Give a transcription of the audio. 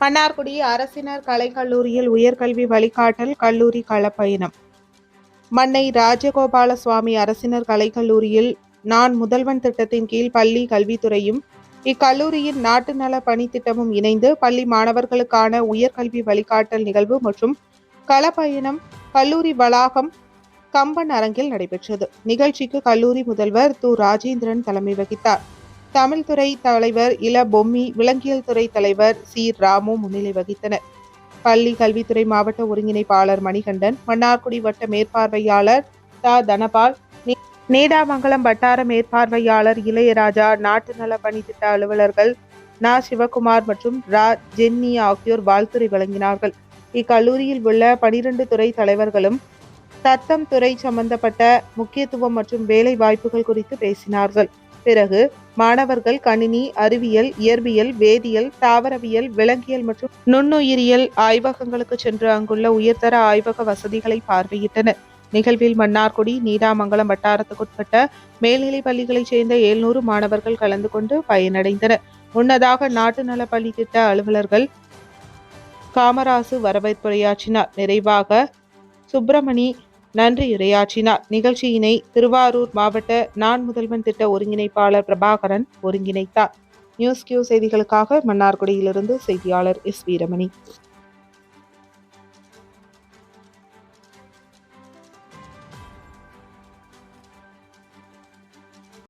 மன்னார்குடி அரசினர் கலைக்கல்லூரியில் உயர்கல்வி வழிகாட்டல் கல்லூரி களப்பயணம். மன்னை ராஜகோபால சுவாமி அரசினர் கலைக்கல்லூரியில் நான் முதல்வன் திட்டத்தின் கீழ் பள்ளி கல்வித்துறையும் இக்கல்லூரியின் நாட்டு நல பணித்திட்டமும் இணைந்து பள்ளி மாணவர்களுக்கான உயர்கல்வி வழிகாட்டல் நிகழ்வு மற்றும் களப்பயணம் கல்லூரி வளாகம் கம்பன் அரங்கில் நடைபெற்றது. நிகழ்ச்சிக்கு கல்லூரி முதல்வர் து. ராஜேந்திரன் தலைமை வகித்தார். தமிழ் துறை தலைவர் இள பொம்மி விலங்கியல் துறை தலைவர் சி. ராமு முன்னிலை வகித்தனர். பள்ளி கல்வித்துறை மாவட்ட ஒருங்கிணைப்பாளர் மணிகண்டன் மன்னார்குடி வட்ட மேற்பார்வையாளர் த. தனபால் நீ- நீடாமங்கலம் வட்டார மேற்பார்வையாளர் இளையராஜா நாட்டு நல பணித்திட்ட அலுவலர்கள் நா. சிவகுமார் மற்றும் ரா. ஜென்னி ஆகியோர் வாழ்த்துறை வழங்கினார்கள். இக்கல்லூரியில் உள்ள பனிரெண்டு துறை தலைவர்களும் தத்தம் துறை சம்பந்தப்பட்ட முக்கியத்துவம் மற்றும் வேலை வாய்ப்புகள் குறித்து பேசினார்கள். பிறகு மாணவர்கள் கணினி அறிவியல் இயற்பியல் வேதியியல் தாவரவியல் விலங்கியல் மற்றும் நுண்ணுயிரியல் ஆய்வகங்களுக்கு சென்று அங்குள்ள உயர்தர ஆய்வக வசதிகளை பார்வையிட்டனர். நிகழ்வில் மன்னார்குடி நீடாமங்கலம் வட்டாரத்துக்குட்பட்ட மேல்நிலைப் பள்ளிகளைச் சேர்ந்த எழுநூறு மாணவர்கள் கலந்து கொண்டு பயனடைந்தனர். முன்னதாக நாட்டு நல பள்ளி திட்ட அலுவலர்கள் காமராசு வரவேற்புரையாற்றினார். நிறைவாக சுப்பிரமணி நன்றி உரையாற்றினார். நிகழ்ச்சியினை திருவாரூர் மாவட்ட நான் முதல்வன் திட்ட ஒருங்கிணைப்பாளர் பிரபாகரன் ஒருங்கிணைத்தார். நியூஸ் கியூ செய்திகளுக்காக மன்னார்குடியிலிருந்து செய்தியாளர் எஸ் வீரமணி.